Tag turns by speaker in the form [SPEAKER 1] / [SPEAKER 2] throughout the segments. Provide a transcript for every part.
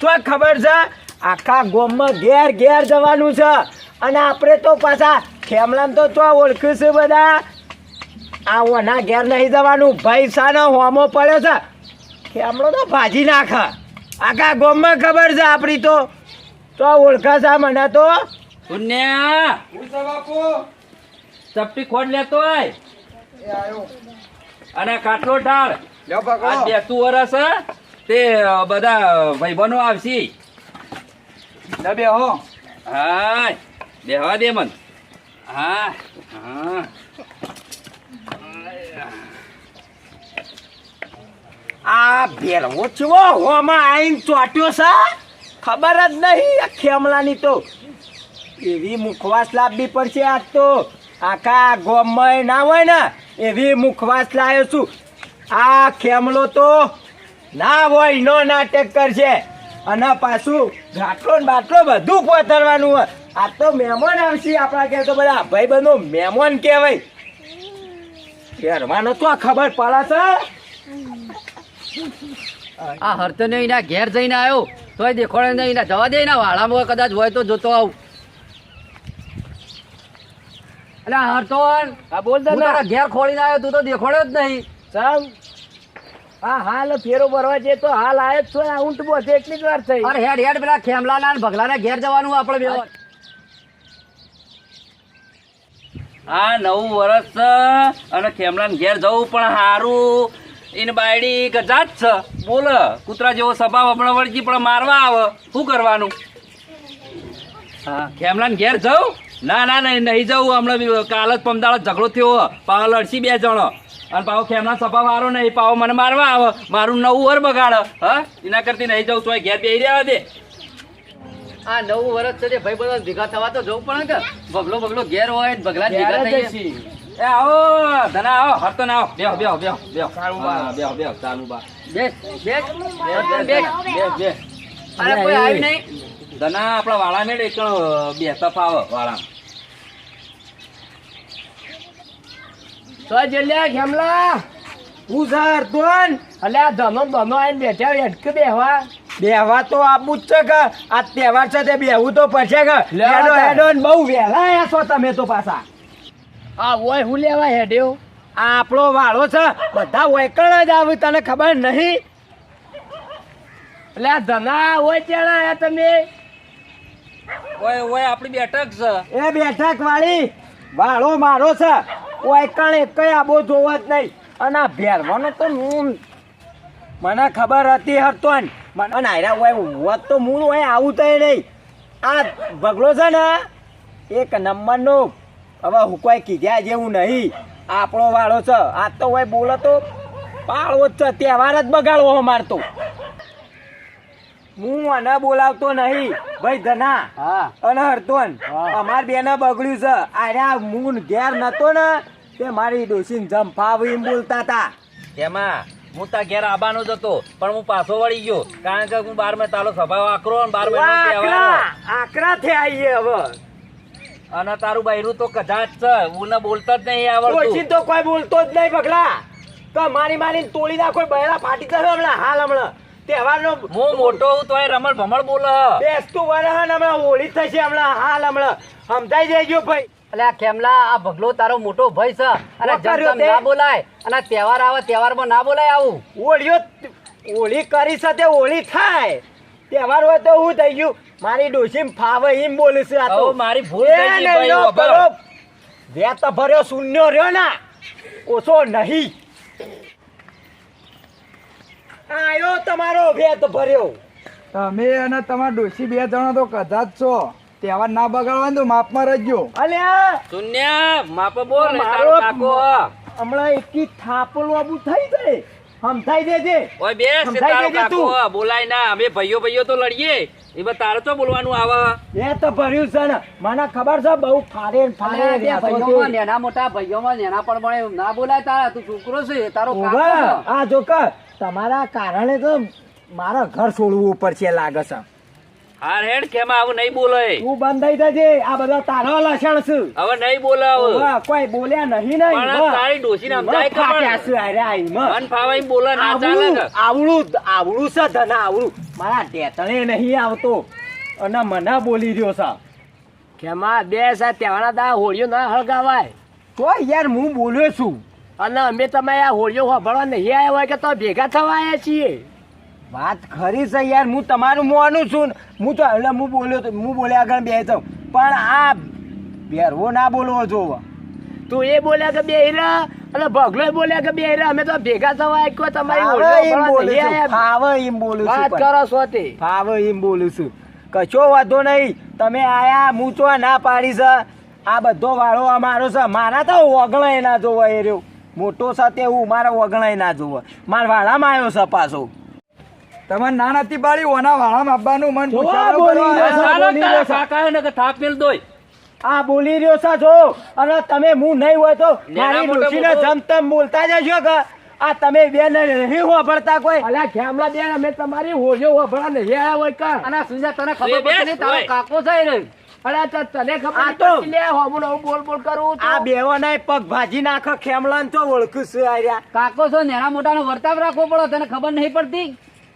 [SPEAKER 1] શું ખબર છે આખા ગોમમાં ઘેર ઘેર જવાનું છે. અને આપણે તો પાછા ખેમલામ તો તો ઓળખીશું બધા? આ ઓના ઘેર નહીં જવાનું. ભાઈ સાનો હોમો પડે છે. ખેમલો તો ભાજી નાખે. આખા ગોમમાં ખબર છે આપણી તો. તો ઓળખા છે મને તો.
[SPEAKER 2] પુણ્યા! ચપટી ખોડ લેતો હોય અને કાટલો ઢાળ. બેસતું વરસ હે, તે બધા ભાઈબંધો આવશે. હા. બેહવા દે મન. હા. હા.
[SPEAKER 1] આ ભેરવો ચવો હોમાં આઈને ચોટ્યો છે? ખબર જ નહીં આ ખેમલાની તો. એવી મુખવાસ લાવવી પડશે આજ તો. આખા ગોમય ના હોય ને એવી મુખવાસ લાવ્યો છું. આ ખેમલો તો ના હોય નો નાટક કરશે. અને પાછું ઘાટલો ને બાટલો બધું પોતરવાનું હોય. આ તો મહેમાન આવશે આપણા કે તો બધા. ભાઈ બંધો મહેમાન કહેવાય. ઘેરવાનો તો આ ખબર પડે છે.
[SPEAKER 3] આ હરતો ને એના ઘેર જઈને આવ્યો. તોય દેખોડે નહીં એના જવા દે. એના વાળામાં કદાચ હોય તો જોતો આવું. એટલે હરતો
[SPEAKER 1] હા બોલ
[SPEAKER 3] તારા ઘેર ખોલીને આવ્યો તું તો દેખોડ્યો જ નહીં.
[SPEAKER 1] સાહેબ હા હાલ ફેરો ભરવા છે તો હાલ આયો છો આ ઊંટ બોસે એટલી જ વાર થઈ.
[SPEAKER 3] અરે હેડ હેડ પેલા ખેમલાના ને ભગલાના ઘેર જવાનું આપણે બે
[SPEAKER 2] આ નવું વરસ છે અને ખેમલાને ઘેર જવું પણ સારું એને બાયડી ગજાત છે. બોલ કૂતરા જેવો સ્વભાવ હમણાં વળગી પણ મારવા આવે. શું કરવાનું? હા. ખેમલાને ઘેર જવું? ના ના નહીં નહીં જવું. હમણાં બી કાલ જ પમદાળ ઝઘડો થયો. પાલ લડશી બે જણો. અને પાવ ખેમલા સ્વભાવ મારો નહીં પાવો મને મારવા આવે. મારું નવું વર બગાડ. હા? એના કરતી નહીં જવું તોય ઘેર બેહી રહ્યા દે.
[SPEAKER 3] આ નવું વર્ષ છે ભાઈ બધા ભેગા થવા તો જવું પડે કે બગલો બગલો ઘેર હોય બગલા ભેગા થઈ
[SPEAKER 2] એ આવો ધના આવો હરતો ના આવો. બેહો બેહો બેહો બેહો. બેહો બેહો ચાલુ બા
[SPEAKER 3] બેસ બેસ
[SPEAKER 2] બેસ
[SPEAKER 3] બેસ
[SPEAKER 2] બેસ.
[SPEAKER 3] અરે કોઈ આવી નહીં.
[SPEAKER 2] ધના આપણા વાળા મેળે એક બે સફા આવે વાળા
[SPEAKER 1] તો જલ્યા ખેમલા. હું સર તોન અલે આ ધનો ધનો બેઠા હેડકે બેહવા. બેહવા તો આબુ જ છે કે આ તહેવાર છે તે બેહવું તો પડશે કે. હેડો હેડો. ને બહુ વહેલા આવ્યા છો તમે તો પાછા. આ ઓય હું લેવા હેડ્યો? આ આપણો વાળો છે બધા વૈકણ જ આવે તને ખબર નહીં? એટલે આ ધના હોય ચેડા આયા તમે?
[SPEAKER 2] ઓય ઓય આપણી બેઠક છે.
[SPEAKER 1] એ બેઠક વાળી. વાળો મારો છે. કોઈ કણ એક આબો જોવો જ નહીં. અને આ ભેરવાનો તો હું મને ખબર હતી હતો ને મને અને આયરા હોય હોત તો હું હોય આવું તો નહીં. આ ભગલો છે ને, એક નંબરનો. હવે હું કોઈ કીધા જેવું નહીં. આપણો વાળો છે. આ તો હોય બોલો તો પાળવો જ છે. તહેવાર જ બગાડવો મારતો હું મને બોલાવતો નહીં. ભાઈ ધના
[SPEAKER 3] હા.
[SPEAKER 1] અને હરતોન અમાર બેને બગડ્યું છે. આર્યા મૂન ઘેર નતો ને તે મારી ડોસીને જંફાવ બોલતા હતા
[SPEAKER 2] એમાં હું તા ઘેર આબાનો જ હતો પણ હું પાછો વળી ગયો. કારણ કે હું બારમાં તારો સ્વભાવ આકરો અને બાર
[SPEAKER 1] આકરા! આકરા થી આવીએ હવે.
[SPEAKER 2] અને તારું બૈરું તો કદાચ છે. હું ને બોલતા જ નહીં આવડતું.
[SPEAKER 1] તો કોઈ બોલતો જ નહીં બગલા તો મારી મારી તોડી નાખો બહેરા ફાટી જશે હમણાં હાલ હમણાં. તહેવારનો
[SPEAKER 2] હું મોટો હું તોય રમણ ભમણ બોલ.
[SPEAKER 1] બેસતું વરહ હમણાં હોળી થશે હમણાં હાલ હમણાં. સમજાઈ દેજો ભાઈ.
[SPEAKER 3] આ ખેમલા આ ભગલો તારો મોટો ભાઈ છે. અને જમતમ ના બોલાય. અને આ તહેવાર આવે તહેવારમાં ના બોલાય આવું.
[SPEAKER 1] હોળીઓ હોળી કરી સાથે હોળી થાય. તહેવાર હોય તો હું થઈ ગયું. મારી ડોસી ફાવે એમ બોલું છે આ તો.
[SPEAKER 2] મારી ભૂલ થઈ ગઈ ભાઈ.
[SPEAKER 1] ભર્યો શૂન્ય રહ્યો ના. ઓછો નહીં. આયો તમારો ભેદ ભર્યો.
[SPEAKER 4] તમે અને તમારા ડોશી બે જણા તો કદાચ છો. તહેવાર ના બગાડવાનું તો માપમાં રહેજો.
[SPEAKER 1] અલ્યા!
[SPEAKER 2] શૂન્ય માપ બોલ
[SPEAKER 1] મારો
[SPEAKER 2] કાકો.
[SPEAKER 1] હમણાં એકી થાપલો આબુ થઈ જાય. સમજાઈ દેજે.
[SPEAKER 2] ઓય બે
[SPEAKER 1] સમજાઈ
[SPEAKER 2] તારો
[SPEAKER 1] દેજે તું.
[SPEAKER 2] કાકો બોલાય ના. અમે ભાઈઓ ભાઈઓ તો લડીએ. એમાં તારે તો બોલવાનું આવે.
[SPEAKER 1] એ તો ભર્યું છે ને. મને ખબર છે બહુ ફારે ને ફારે.
[SPEAKER 3] ભાઈઓમાં નેના મોટા ભાઈઓમાં નેના પણ ના બોલાય તારા તું છોકરો છે તારો કાકો
[SPEAKER 1] આ જો કે તમારા કારણે તો મારા ઘર છોડવું ઉપર છે લાગે છે.
[SPEAKER 2] હાર હેડ કેમ આવું નહીં બોલે
[SPEAKER 1] તું બંધ થઈ જજે. આ બધા તારો લક્ષણ છે.
[SPEAKER 2] હવે નહીં બોલાવ.
[SPEAKER 1] હા કોઈ બોલ્યા નહીં નહીં.
[SPEAKER 2] પણ. તારી સમજાય કે
[SPEAKER 1] ફાટ્યા
[SPEAKER 2] પણ
[SPEAKER 1] છે હારે આઈ.
[SPEAKER 2] મન ફાવાઈ બોલા બોલે ના ચાલે
[SPEAKER 1] આવડું આવડું આવડું છે ધના આવડું. મારા ટેટણે નહીં આવતો. અને મને બોલી રહ્યો છે.
[SPEAKER 3] કેમાં બે સા તહેવારના દા હોળીઓ ના હળગાવાય.
[SPEAKER 1] તો યાર હું બોલ્યો છું.
[SPEAKER 3] અને અમે તમે આ હોળીઓ વાપરવા નહીં આવ્યા હોય કે તો ભેગા થવા આવ્યા છીએ.
[SPEAKER 1] વાત ખરી છે યાર હું તમારું મોનું છું ને. હું તો એટલે હું બોલ્યો તો હું બોલ્યા આગળ બે તો પણ આ બેરવો ના બોલવો જોવો.
[SPEAKER 3] તું એ બોલ્યા કે બે હીરા અને ભગલો બોલ્યા કે બે હીરા અમે તો ભેગા થવા આવ્યા તમારી હોળીઓ
[SPEAKER 1] એમ બોલું છું.
[SPEAKER 3] આવ્યા.
[SPEAKER 1] ફાવે એમ બોલું છું
[SPEAKER 3] વાત કરો છો તે
[SPEAKER 1] ફાવે એમ બોલું છું. કશો વાંધો નહીં. તમે આયા હું તો ના પાડી છે. આ બધો વાળો અમારો છે. મારા તો વગણાય એના જોવા એ રહ્યો. મોટો છે તે હું મારા વગણાય ના જોવો. મારા વાળામાં આવ્યો છે પાછો.
[SPEAKER 4] તમારે ના નથી પાડી ઓના વાળામાં આપવાનું મન.
[SPEAKER 2] કાકા ને કે મેલ દોય.
[SPEAKER 1] આ બોલી રહ્યો છે જો. અને તમે હું નહીં હોય તો મારી ડોશીને જમતમ બોલતા જશો કે આ તમે બે નહીં વાપરતા કોઈ?
[SPEAKER 3] અલ્યા ખેમલા બેન અમે તમારી હોજો વાપરવા નહીં આવ્યા હોય કા? અને સુજા તને ખબર
[SPEAKER 2] પડે
[SPEAKER 3] પડતી તારો કાકો છે ને અરે તને ખબર
[SPEAKER 1] તો-
[SPEAKER 3] પડતી લે હોમું નવું બોલ બોલ કરું તો.
[SPEAKER 1] આ બેવાના પગ ભાજી નાખો ખેમલાન તો ઓળખું છું આર્યા
[SPEAKER 3] કાકો છો નેના મોટાનો વર્તાવ રાખવો પડો તને ખબર નહીં પડતી?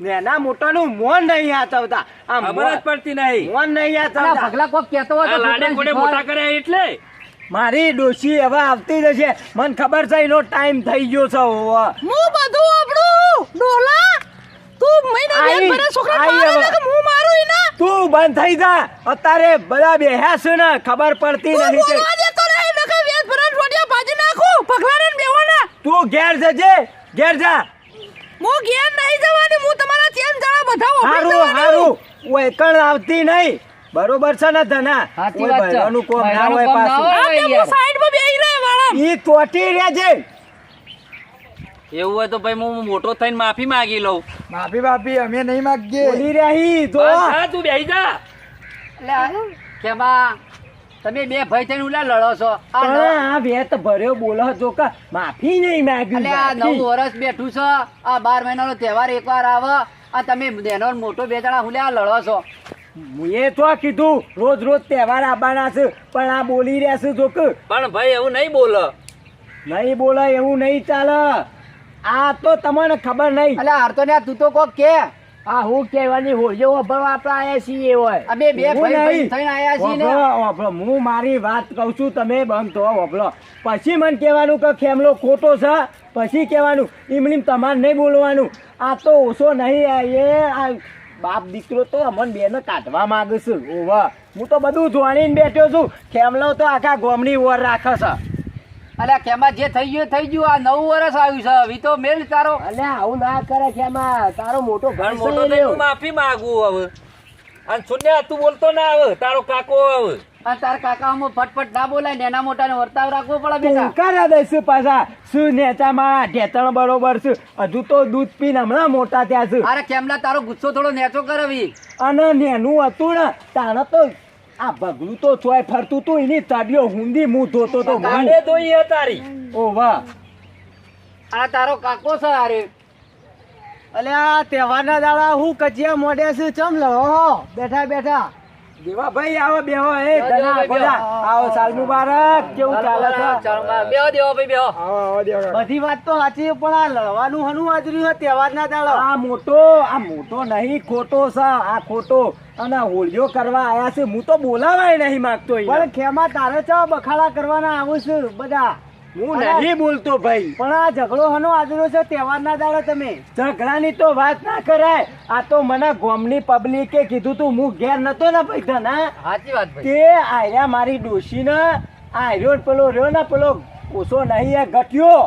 [SPEAKER 1] નેના મોટાનું મોન નહીં આતવતા આ
[SPEAKER 2] ખબર જ પડતી નહીં.
[SPEAKER 1] મોન નહીં આતવતા
[SPEAKER 3] ભગલા કોક કહેતો હોય
[SPEAKER 2] લાડે કોડે મોટા કર્યા એટલે?
[SPEAKER 1] મારી ડોશી હવે આવતી જશે. મને ખબર છે એનો ટાઈમ થઈ ગયો છે
[SPEAKER 5] હું બધું આપણું ડોલા? તું મહિના બે ભરે છોકરા મારે ને કે હું મારું ઈના
[SPEAKER 1] તું બંધ થઈ જા. અત્યારે બધા બેહ્યા છે ને ખબર પડતી
[SPEAKER 5] તું
[SPEAKER 1] નથી
[SPEAKER 5] બોલવા દેતો નહીં ને કે ભાજી નાખું પગલાને ને
[SPEAKER 1] તું ઘેર જજે ઘેર જા.
[SPEAKER 5] હું ઘેર નહીં જવાની હું તમારા ચેન જણા બધા ઓફિસ
[SPEAKER 1] હારું
[SPEAKER 5] જવાની.
[SPEAKER 1] હારું. ઓયકણ આવતી નહીં. બરોબર છે ને ધના? કોઈ
[SPEAKER 3] છે.
[SPEAKER 1] કોમ ના હોય પાછું.
[SPEAKER 3] હોય.
[SPEAKER 5] આ તે
[SPEAKER 3] યાર.
[SPEAKER 5] હું બેહી રહે વાળા.
[SPEAKER 1] ઈ તોટી રહેજે.
[SPEAKER 2] એવું હોય તો ભાઈ હું મોટો થઈને માફી માંગી લઉં.
[SPEAKER 4] માફી બાફી અમે નહીં માગીએ.
[SPEAKER 1] બોલી રહી તો
[SPEAKER 2] તું બેહી જા.
[SPEAKER 3] એટલે કેમાં? તમે બે ભાઈ થઈને ઉલા લડો છો. આ
[SPEAKER 1] બે તો ભર્યો બોલો જો કે માફી નહીં માંગી
[SPEAKER 3] એટલે આ નવ વર્ષ બેઠું છે. આ બાર મહિનાનો તહેવાર એકવાર આવે. આ તમે નાનો મોટો બે જણા હુલે આ લડો છો.
[SPEAKER 1] એ તો કીધું રોજ રોજ તહેવાર આવવાના છે પણ આ બોલી રહ્યા છે જોક
[SPEAKER 2] પણ ભાઈ એવું નહીં બોલો.
[SPEAKER 1] નહીં બોલે એવું નહીં ચાલે. આ તો તમને ખબર નહીં.
[SPEAKER 3] એટલે હાર તો તું તો કોક કે. આ હું કહેવાની હોળીઓ વાપરવા આપણે આયા છીએ હોય અમે બે ભાઈ ભાઈ થઈને આયા છીએ ને.
[SPEAKER 1] વાપરો. હું મારી વાત કહું છું તમે બંધ તો વાપરો પછી મને કહેવાનું કે ખેમલો ખોટો છે. પછી કહેવાનું એમની તમારે નહીં બોલવાનું. આ તો ઓછો નહીં એ આ બાપ દીકરો તો અમન બેને કાઢવા માંગુ છે. ઓવા. હું તો બધું જોણીને બેઠો છું. ખેમલો તો આખા ગોમની ઓર રાખે છે.
[SPEAKER 3] અલ્યા કેમાં જે થઈ ગયું થઈ ગયું. આ નવ વર્ષ આવ્યું છે. હવે તો મેલ તારો.
[SPEAKER 1] અલ્યા આવું ના કરે ખેમા. તારો મોટો ભાઈ
[SPEAKER 2] મોટો નહીં હું માફી માંગુ હવે. અને સુન્યા તું બોલતો ના આવે તારો કાકો આવે
[SPEAKER 3] અને તાર કાકા ફટફટ ના બોલાય. નેના મોટાને વર્તાવ રાખવો પડે બેટા.
[SPEAKER 1] દઈશું પાછા. શું નેચામાં ઢેતણ બરોબર છે હજુ તો દૂધ પીને હમણાં મોટા થયા છે.
[SPEAKER 3] અરે કેમલા તારો ગુસ્સો થોડો નેચો કરવી.
[SPEAKER 1] અને નેનું હતું ને તારે તો આ ભગલું તો ચોય ફરતું તું એની તડિયો હુંદી મું ધોતો તો
[SPEAKER 2] ગાડે ધોઈ તારી.
[SPEAKER 1] ઓ વાહ.
[SPEAKER 3] આ તારો કાકો છે અરે
[SPEAKER 1] અલે આ તહેવારના દાડા હું કચિયા મોઢે છે ચમ લો બેઠા બેઠા. દેવા ભાઈ આવો બેહો એ ધના
[SPEAKER 3] બોલા
[SPEAKER 1] આવો સાલ મુબારક. કેવું ચાલે છે?
[SPEAKER 3] બેહો દેવા ભાઈ બેહો
[SPEAKER 4] આવો આવો દેવા
[SPEAKER 1] બધી વાત તો સાચી પણ આ લડવાનું હનું હાજરી હોય તહેવાર ના દાડો. આ મોટો આ મોટો નહીં ખોટો છે. આ ખોટો. અને હોળીઓ કરવા આયા છે. હું તો બોલાવાય નહીં માંગતો પણ ખેમા તારે ચા બખાડા કરવાના આવું છું બધા. હું નહીં બોલતો ભાઈ. પણ આ ઝઘડો હનો આજરો છે તહેવારના દાડે તમે. ઝઘડાની તો વાત ના કરાય. આ તો મને ગોમની પબ્લિકે કીધું તું હું ઘેર નતો ને ભાઈ ધના
[SPEAKER 3] સાચી વાત
[SPEAKER 1] તે આયા મારી આ રહ્યો પેલો રહ્યો ને પેલો ઓછો નહીં એ ગટ્યો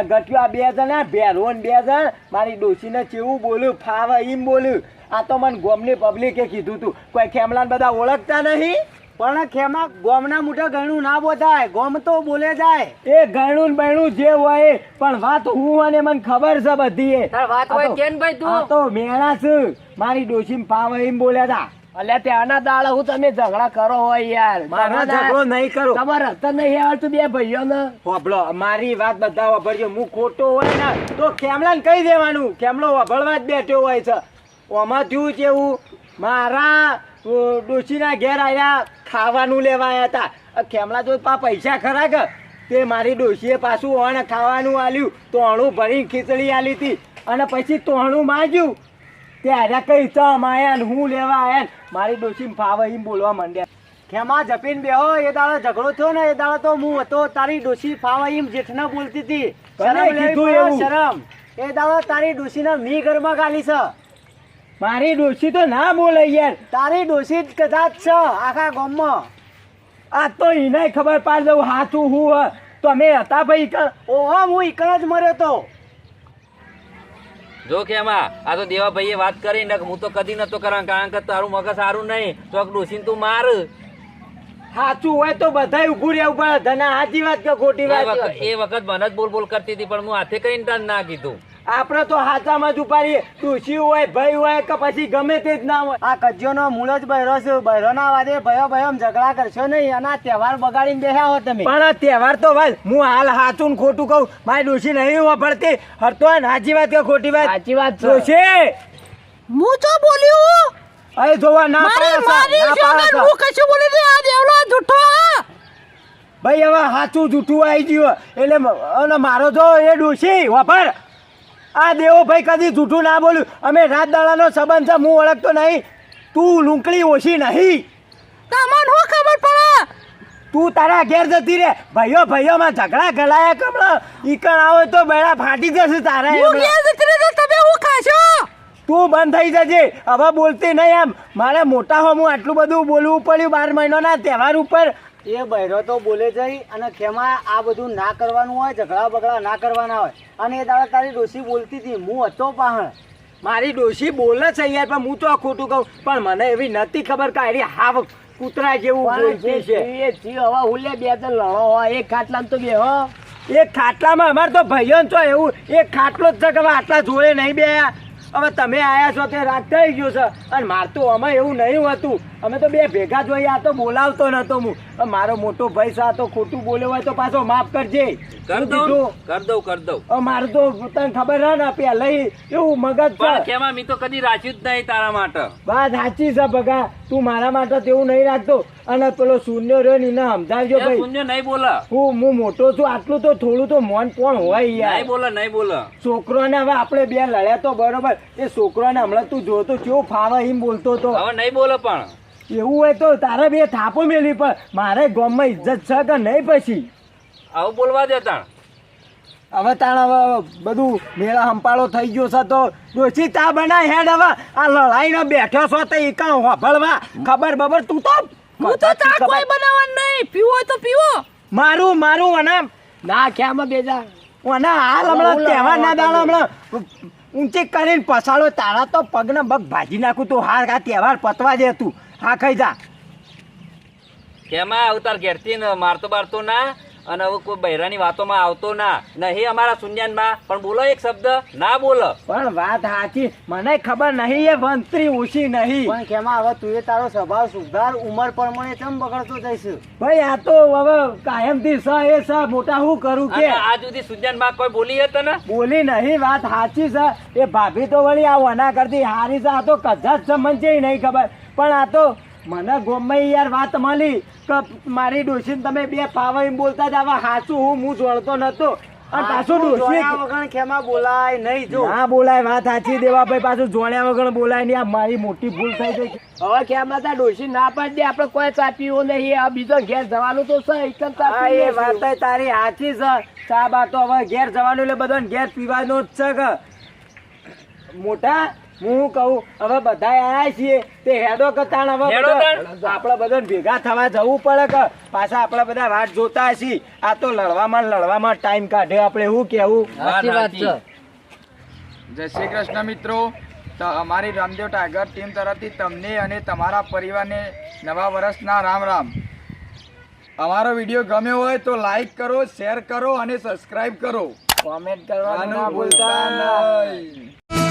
[SPEAKER 1] એ ગટ્યો આ બે જણ ભેરો ને બે જણ મારી ડોશીને ચેવું બોલ્યું ફાવે એમ બોલ્યું. આ તો મને ગોમની પબ્લિકે કીધું તું. કોઈ ખેમલાને બધા ઓળખતા નહીં? પણ ખેમા ગોમના મોટા ગણું ના બોધાય ગોમ તો બોલે જાય. એ ગણું ને બણું જે હોય પણ વાત હું અને મને ખબર છે બધી એ
[SPEAKER 3] તાર વાત હોય કેન ભાઈ તું?
[SPEAKER 1] તો મેણા છે. મારી ડોશી ફાવે એમ બોલ્યા હતા
[SPEAKER 3] અલ્યા ત્યાંના દાડા હું તમે ઝઘડા કરો હોય યાર.
[SPEAKER 1] મારો ઝઘડો નહીં કરો.
[SPEAKER 3] તમારે હતા નહીં આવડતું બે ભાઈઓ ને.
[SPEAKER 1] હોભળો મારી વાત બધા વાપરજો હું ખોટો હોય ને તો ખેમલાને કહી દેવાનું. કેમલો વાભળવા જ બેઠો હોય છે. ઓમાં થયું છે મારા અ, ડોશીના ઘેર આવ્યા ખાવાનું લેવા આવ્યા હતા ખેમલા તો પા પૈસા ખરા કે? તે મારી ડોશીએ પાછું ઓણ ખાવાનું આલ્યું. તોણું ભરી ખીચડી આલી હતી. અને પછી તોણું માંગ્યું. ત્યારે કઈ ચમ આયા ને હું લેવા આયા મારી ડોશી ફાવે એમ બોલવા માંડ્યા.
[SPEAKER 3] ખેમા જપીન બેહો એ દાડો ઝઘડો થયો ને એ દાડો તો હું હતો તારી ડોશી ફાવા એમ જેઠના બોલતી હતી? શરમ. એ દાડો તારી ડોશીને મી ઘરમાં ગાલી છે.
[SPEAKER 1] મારી ડોશી તો ના બોલે યાર.
[SPEAKER 3] તારી ડોશી જ કદાચ છે આખા ગામમાં.
[SPEAKER 1] આ તો એને ખબર પાડી દઉં હાથું હું હ. તમે હતા ભાઈ ક-
[SPEAKER 3] ઓહો હું ઈકણ જ મર્યો તો.
[SPEAKER 2] જો કે એમાં આ તો દેવા ભાઈએ વાત કરી ને હું તો કદી નતો કરવા કારણ કે તારું મગજ સારું નહીં. તો ડોસીને તું માર.
[SPEAKER 1] સાચું હોય તો બધાય ઉભું રહેવું પડે ધના સાચી વાત કે ખોટી
[SPEAKER 2] એ
[SPEAKER 1] વાત
[SPEAKER 2] એ વખત મને જ બોલ બોલ કરતી હતી પણ હું હાથે કરીને તને ના કીધું.
[SPEAKER 1] આપણે તો હાચામાં જ ઉપાડીએ. ડોશી હોય ભાઈ હોય કે પછી ગમે તે જ ના હોય.
[SPEAKER 3] આ કજ્યોનો મૂળ જ બહેરો છે. બહેરોના વાદે ભયો ભયો ઝઘડા કરશો નહીં. અને આ તહેવાર બગાડીને બેહ્યા હો તમે.
[SPEAKER 1] પણ આ તહેવાર તો ભાઈ હું હાલ હાચું ખોટું કહું. મારી ડોશી નહીં વાપરતી. હરતો સાચી વાત કે ખોટી વાત?
[SPEAKER 3] સાચી વાત છે.
[SPEAKER 1] ડોશી!
[SPEAKER 5] હું તો બોલ્યું
[SPEAKER 1] અરે જોવા ના
[SPEAKER 5] મારી
[SPEAKER 1] પાડે ના.
[SPEAKER 5] હું કશું બોલી દે આ દેવલો જૂઠો
[SPEAKER 1] ભાઈ હવે હાચું જૂઠું આવી ગયું. એટલે અને મારો તો એ ડોશી વાપર. આ દેવો ભાઈ કદી જૂઠું ના બોલ્યું. અમે રાત દાડાનો સંબંધ છે હું ઓળખતો નહીં. તું લુંકડી ઓછી નહીં.
[SPEAKER 5] તમને શું ખબર પડે?
[SPEAKER 1] તું તારા ઘેર જતી રે ભાઈઓ ભાઈઓમાં ઝઘડા ગલાયા કમળ. ઈકણ આવે તો બેડા ફાટી જશે તારા
[SPEAKER 5] હું. ઘેર જતી રે તમે હું ખાશો?
[SPEAKER 1] તું બંધ થઈ જજે. હવે બોલતી નહીં એમ મારે મોટા હો હું આટલું બધું બોલવું પડ્યું બાર મહિનાના તહેવાર ઉપર.
[SPEAKER 3] એ બહેરો તો બોલે જઈ અને ખેમા આ બધું ના કરવાનું હોય ઝઘડા બગડા ના કરવાના હોય. અને એ દાડા તારી ડોશી બોલતી હતી હું હતો પાહણ.
[SPEAKER 1] મારી ડોશી બોલે છે યાર પણ હું તો આ ખોટું કહું. પણ મને એવી નથી ખબર કે આરી હાવ કૂતરા જેવું બોલતી છે.
[SPEAKER 3] એ જી હવે હુલે બે તો લડો હોય એક ખાટલામાં તો બે હો.
[SPEAKER 1] એક ખાટલામાં અમારે તો ભાઈઓ તો એવું એક ખાટલો જ છે કે આટલા જોડે નહીં બે હવે તમે આયા છો તે રાત થઈ ગયો છે અને માર તો અમે એવું નહીં હતું. અમે તો બે ભેગા જોઈએ આ તો બોલાવતો નતો હું. મારો મોટો ભાઈ સા તો ખોટું બોલ્યો હોય તો પાછો માફ કરજે.
[SPEAKER 2] કર દઉં કર દઉં કર દઉં.
[SPEAKER 1] મારું તો તને ખબર ના ને પહેલા એવું મગજ
[SPEAKER 2] કેમાં મી તો કદી રાખ્યું જ નહીં તારા માટે.
[SPEAKER 1] વાત સાચી છે ભગા. તું મારા માટે તેવું નહીં રાખતો. અને પેલો શૂન્ય રહ્યો ને સમજાવજો ભાઈ.
[SPEAKER 2] શૂન્ય નહીં બોલા?
[SPEAKER 1] હું હું મોટો છું આટલું તો થોડું તો મોન પણ હોય યાર.
[SPEAKER 2] નહીં બોલા નહીં બોલે.
[SPEAKER 1] છોકરોને હવે આપણે બે લડ્યા તો બરોબર. એ છોકરોને હમણાં તું જોતો કેવું ફાવા એમ બોલતો તો.
[SPEAKER 2] હવે નહીં બોલે પણ.
[SPEAKER 1] એવું હોય તો તારે બે થાપો મેલી પણ મારે ગામમાં ઇજ્જત છે કે નહીં પછી?
[SPEAKER 2] આવું બોલવા દે તાણ.
[SPEAKER 1] હવે તાણ હવે બધું મેળા હંપાળો થઈ ગયો છે તો ડોસી તા બના હેડ હવે. આ લડાઈનો બેઠો છો તો એ કાં હોભળવા? ખબર બબર તું તો?
[SPEAKER 5] હું તો ચા કોઈ બનાવવાનું નહીં. પીવો તો પીવો.
[SPEAKER 1] મારું મારું અને
[SPEAKER 3] ના ક્યાંમાં બેજા?
[SPEAKER 1] અને હાલ હમણાં તહેવાર ના દાણા હમણાં ઊંચી કરીને પસાડો તારા તો પગને બગ ભાજી નાખું તું. હાર આ તહેવાર પતવા દે તું. હા ખાઈ જા.
[SPEAKER 2] કેમાં? અવતાર ઘેરથી મારતો બારતો ના અને હવે કોઈ બૈરાની વાતોમાં આવતો ના. નહીં અમારા શૂન્યાનમાં પણ બોલો એક શબ્દ. ના બોલો.
[SPEAKER 1] પણ વાત સાચી. મને ખબર નહીં એ વંતરી ઓછી નહીં.
[SPEAKER 3] પણ કેમાં હવે તું એ તારો સ્વભાવ સુધાર ઉંમર પ્રમાણે કેમ બગડતો જઈશ?
[SPEAKER 1] ભાઈ આ તો હવે કાયમથી સ એ સ મોટા હું કરું કે?
[SPEAKER 2] આ સુધી શૂન્યાનમાં કોઈ બોલી હતો ને?
[SPEAKER 1] બોલી નહીં વાત સાચી છે. એ ભાભી તો વળી આ વના કરતી હારી છે. આ તો કદાચ સમજે નહીં ખબર. પણ આ તો મને ગમે યાર વાત મળી કે મારી ડોશીને તમે બે પાવા બોલતા જ આવા. હાચું હું હું જોડતો નતો. અને પાછું ડોશી
[SPEAKER 3] વગર ખેમા બોલાય નહીં જો.
[SPEAKER 1] ના બોલાય વાત સાચી દેવા ભાઈ પાછું જોણ્યા વગર બોલાય નહીં. આ મારી મોટી ભૂલ થઈ ગઈ.
[SPEAKER 3] હવે હતા ડોશી ના પાડી દે આપણે કોઈ ચા નહીં. આ બીજો ઘેર જવાનું તો છે એકદમ
[SPEAKER 1] હા એ વાત તારી સાચી છે. ચા બા તો હવે ઘેર જવાનું એટલે બધાને ઘેર પીવાનો જ છે કે. મોટા હું કહું હવે બધા આયા છીએ. તે હેડો કતાણ હવે
[SPEAKER 2] હેડો
[SPEAKER 1] બધા- ભેગા થવા જવું પડે કે પાછા આપણે બધા વાટ જોતા છીએ આ તો લડવામાં લડવામાં ટાઈમ કાઢે આપણે શું કેવું?
[SPEAKER 3] સાચી વાત છે.
[SPEAKER 4] જય શ્રી કૃષ્ણ મિત્રો. તો અમારી રામદેવ ટાઈગર ટીમ તરફથી તમને અને તમારા પરિવારને નવા વર્ષના રામ રામ. અમારો વીડિયો ગમ્યો હોય તો લાઈક કરો શેર કરો અને સબસ્ક્રાઇબ કરો.
[SPEAKER 1] કોમેન્ટ કરવાનું ના
[SPEAKER 4] આનું
[SPEAKER 1] ભૂલતા
[SPEAKER 4] ભૂલતા. નહીં.